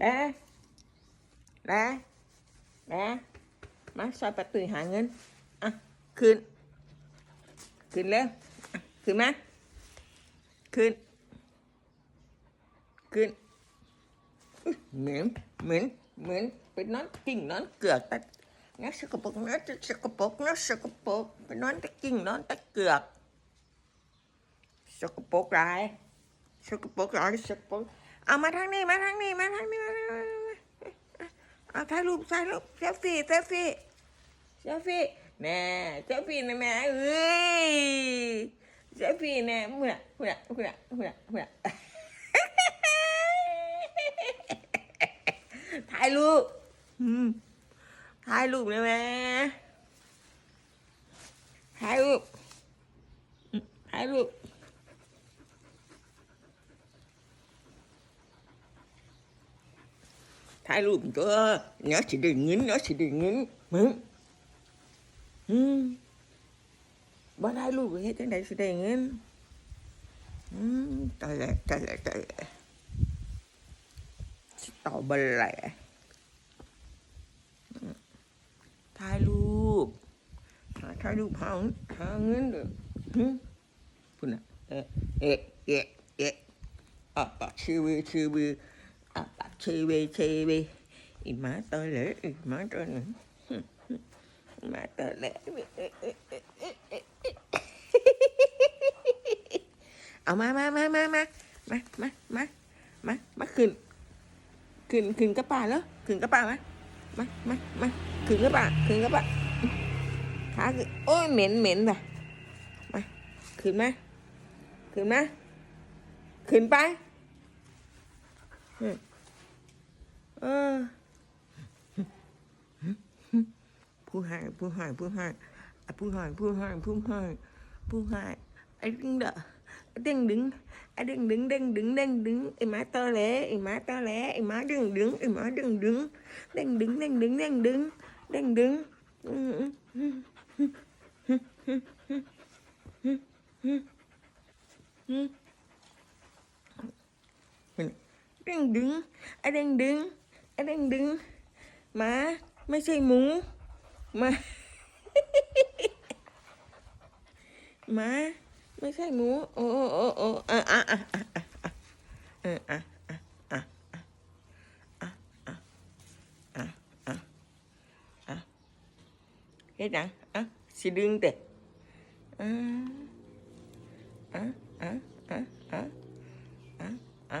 ได้ได้ได้มาซอยประตูหาเงิน อะ คืน คืนเร็วคืนมาคืน คืน เหม็นเหม็นเหม็นไปนอนกิ่งนอนเกลือกแต่นื้อสกปรกนื้อจะสกปรกนื้อสกปรกไปนอนต่กิ่งนอนต่เกือกสกปรกไรสกปรกไรสกปรก เอามาทางนี้มาทางนี้มาทางนี้มาทางนี้มาเอาถ่ายรูปถ่ายรูปเซลฟี่เซลฟี่เซลฟี่แน่เซลฟี่นะแม่เอ้ยเซลฟี่แน่เมื่อเมื่อเมื่อเมื่อเมื่อถ่ายรูปถ่ายรูปเลยแม่ถ่ายรูปถ่ายรูป ถ่ายรูปตัวเนื้อสิได้เงินเนื้อสิได้เงินมึงอืมบ่ถ่ายรูปเฮ็ดจังได๋สิได้เงินอืมตายแล้วตายแล้วตายแล้วสิตอเบลแหลถ่ายรูปหาถ่ายรูปหาหาเงินเด้อหึพุ่นน่ะเอ๊ะเอ๊ะเอ๊ะเอ๊ะอะปากชีวิตชีวิตอ่อบือชื่อ๊ะเอ๊ Ờ, CBCB má tôi lễ má tôi lễ. Má tôi lễ. Ở má má má má má. Má má má má má khìn khìn khìn các bà đó. Khìn các bà má. Má má má. Khìn các bà khìn các bà. Khá ôi mến mến bà. Má khìn má. Khìn má. Khìn bay ผู้หายผู้หายผู้หายผู้หายผู้หายผู้หายผู้หายไอ้ đứng đợi ai đang đứng ai đang đứng đang đứng. Đứng đứng em má to lé, em má to lé, em má đứng đứng, em má đứng đứng. Đang đứng đang đứng đang đứng đang đứng. Hmm. เร่งดึงไอเด้งดึงไอเด้งดึงหมาไม่ใช่หมูหมาหมาไม่ใช่หมู โอ้โอ้โอ้อะอะอะอะอะอะเฮ็ดหยัะอะสิดึงเตะอะอะอะอะอะอะ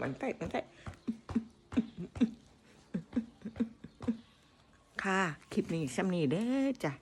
มันไส้มันไส้ค่ะ คลิปนี้ซ้ำนี้เด้อจ้ะ